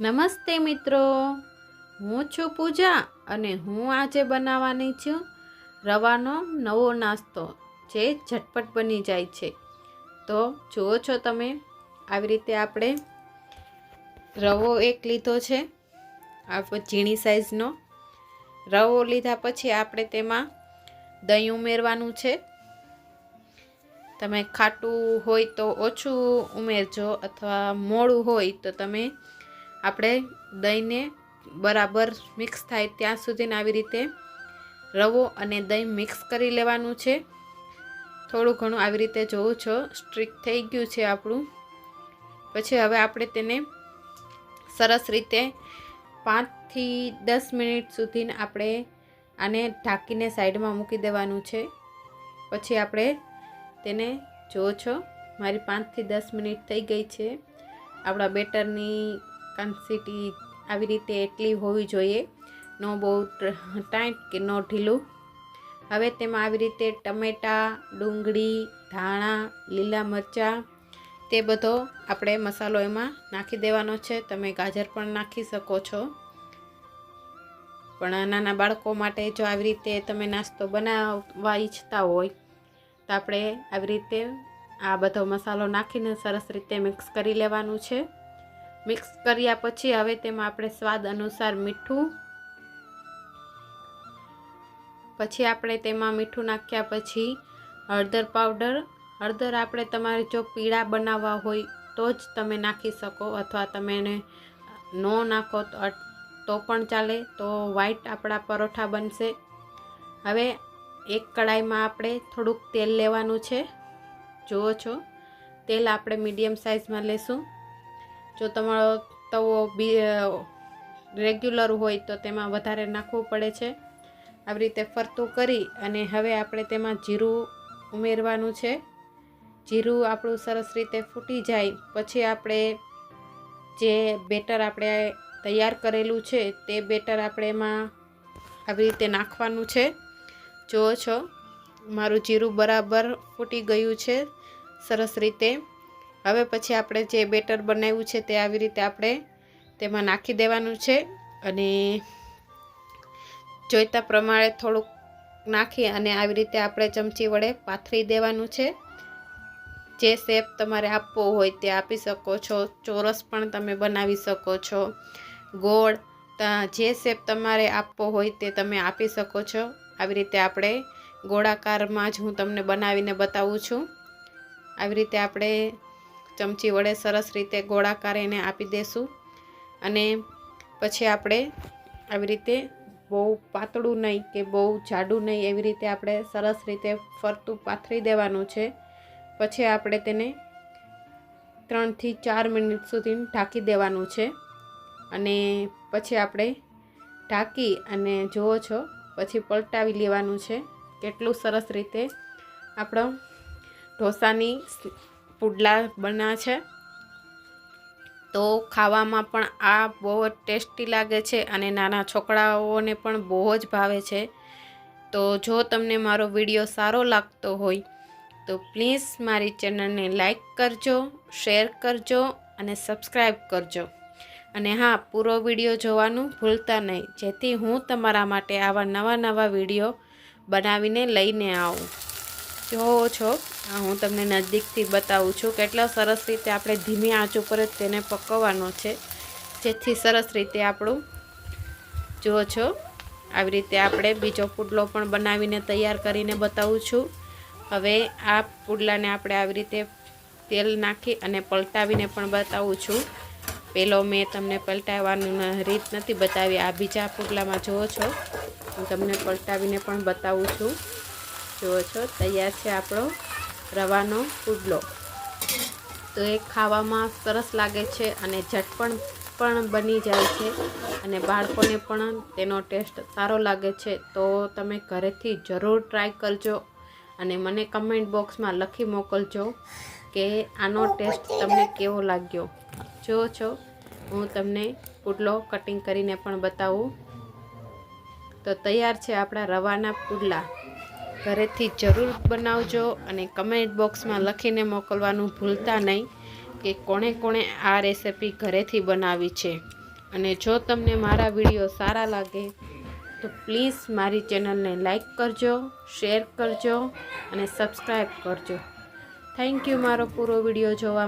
નમસ્તે મિત્રો. હું છું પૂજા અને હું આજે બનાવવાની છું રવાનો નવો નાસ્તો. જે ઝટપટ બની જાય છે. તો જુઓ છો તમે, આવી રીતે આપણે રવો એક લીધો છે. આ ઝીણી સાઈઝનો. રવો લીધા પછી આપણે તેમાં દહીં ઉમેરવાનું છે. તમે ખાટું હોય તો ઓછું ઉમેરજો અથવા મોડું હોય તો તમે આપણે દહીંને બરાબર મિક્સ થાય ત્યાં સુધીને આવી રીતે રવો અને દહીં મિક્સ કરી લેવાનું છે. થોડું ઘણું આવી રીતે જોઉં છો સ્ટ્રીક થઈ ગયું છે આપણું. પછી હવે આપણે તેને સરસ રીતે પાંચથી દસ મિનિટ સુધી આપણે આને ઢાંકીને સાઈડમાં મૂકી દેવાનું છે. પછી આપણે તેને જુઓ છો, મારી પાંચથી દસ મિનિટ થઈ ગઈ છે. આપણા બેટરની કન્સિટી આવી રીતે એટલી હોવી જોઈએ. ન બહુ ટાઈટ કે ન ઢીલું. હવે તેમાં આવી રીતે ટમેટાં, ડુંગળી, ધાણા, લીલા મરચાં, તે બધો આપણે મસાલો એમાં નાખી દેવાનો છે. તમે ગાજર પણ નાખી શકો છો. પણ નાના બાળકો માટે જો આવી રીતે તમે નાસ્તો બનાવવા ઈચ્છતા હોય, તો આપણે આવી રીતે આ બધો મસાલો નાખીને સરસ રીતે મિક્સ કરી લેવાનું છે. મિક્સ કર્યા પછી હવે તેમાં આપણે સ્વાદ અનુસાર મીઠું, પછી આપણે તેમાં મીઠું નાખ્યા પછી હળદર પાવડર. હળદર આપણે તમારે જો પીળા બનાવવા હોય તો જ તમે નાખી શકો અથવા તમે એને ન નાખો તો પણ ચાલે. તો વ્હાઈટ આપણા પરોઠા બનશે. હવે એક કડાઈમાં આપણે થોડુંક તેલ લેવાનું છે. જુઓ છો. તેલ આપણે મીડિયમ સાઇઝમાં લેશું. જો તમારો તવો બી રેગ્યુલર હોય તો તેમાં વધારે નાખવું પડે છે. આવી રીતે ફરતું કરી અને હવે આપણે તેમાં જીરું ઉમેરવાનું છે. જીરું આપણું સરસ રીતે ફૂટી જાય, પછી આપણે જે બેટર આપણે તૈયાર કરેલું છે તે બેટર આપણે એમાં આવી રીતે નાખવાનું છે. જુઓ છો, મારું જીરું બરાબર ફૂટી ગયું છે, સરસ રીતે. હવે પછી આપણે જે બેટર બનાવ્યું છે તે આવી રીતે આપણે તેમાં નાખી દેવાનું છે અને જોઈતા પ્રમાણે થોડુંક નાખી અને આવી રીતે આપણે ચમચી વડે પાથરી દેવાનું છે. જે શેપ તમારે આપવો હોય તે આપી શકો છો, ચોરસ પણ તમે બનાવી શકો છો. ગોળ જે શેપ તમારે આપવો હોય તે તમે આપી શકો છો. આવી રીતે આપણે ગોળાકારમાં જ હું તમને બનાવીને બતાવું છું. આવી રીતે આપણે ચમચી વડે સરસ રીતે ગોળાકાર એને આપી દેશું. અને પછી આપણે આવી રીતે બહુ પાતળું નહીં કે બહુ જાડું નહીં એવી રીતે આપણે સરસ રીતે ફરતું પાથરી દેવાનું છે. પછી આપણે તેને ત્રણથી ચાર મિનિટ સુધી ઢાંકી દેવાનું છે. અને પછી આપણે ઢાંકી અને જુઓ છો, પછી પલટાવી લેવાનું છે. કેટલું સરસ રીતે આપણો ઢોસાની પુડલા બન્યા છે. તો ખાવામાં પણ આ બહુ જ ટેસ્ટી લાગે છે અને નાના છોકરાઓને પણ બહુ જ ભાવે છે. તો જો તમને મારો વીડિયો સારો લાગતો હોય, તો પ્લીઝ મારી ચેનલને લાઈક કરજો, શેર કરજો અને સબસ્ક્રાઈબ કરજો. અને હા, પૂરો વીડિયો જોવાનું ભૂલતા નહીં. જેથી હું તમારા માટે આવા નવા નવા વીડિયો બનાવીને લઈને આવું. જોવો છો? હું તમને નજીકથી બતાવું છું કેટલા સરસ રીતે આપણે ધીમી આંચ ઉપર જ તેને પકવવાનો છે. જેથી સરસ રીતે આપણું, જુઓ છો, આવી રીતે આપણે બીજો પુડલો પણ બનાવીને તૈયાર કરીને બતાવું છું. હવે આ પુડલાને આપણે આવી રીતે તેલ નાખી અને પલટાવીને પણ બતાવું છું. પેલો મેં તમને પલટાવવાનું રીત નથી બતાવી. આ બીજા પુડલામાં જુઓ છો, હું તમને પલટાવીને પણ બતાવું છું. જુઓ છો, તૈયાર છે આપણો રવાનો પુડલો તો એ ખાવામાં સરસ લાગે છે અને ઝટપણ પણ બની જાય છે અને બાળકોને પણ તેનો ટેસ્ટ સારો લાગે છે. તો તમે ઘરેથી જરૂર ટ્રાય કરજો અને મને કમેન્ટ બોક્સમાં લખી મોકલજો કે આનો ટેસ્ટ તમને કેવો લાગ્યો. જુઓ છો, હું તમને પુડલો કટિંગ કરીને પણ બતાવું. તો તૈયાર છે આપણા રવાના પુડલા. ઘરેથી જરૂર બનાવજો અને કમેન્ટ બોક્સમાં લખીને મોકલવાનું ભૂલતા નહીં કે કોણે કોણે આ રેસિપી ઘરેથી બનાવી છે. અને જો તમને મારા વીડિયો સારા લાગે, તો પ્લીઝ મારી ચેનલને લાઈક કરજો શેર કરજો અને સબસ્ક્રાઈબ કરજો. થેન્ક યુ મારો પૂરો વીડિયો જોવા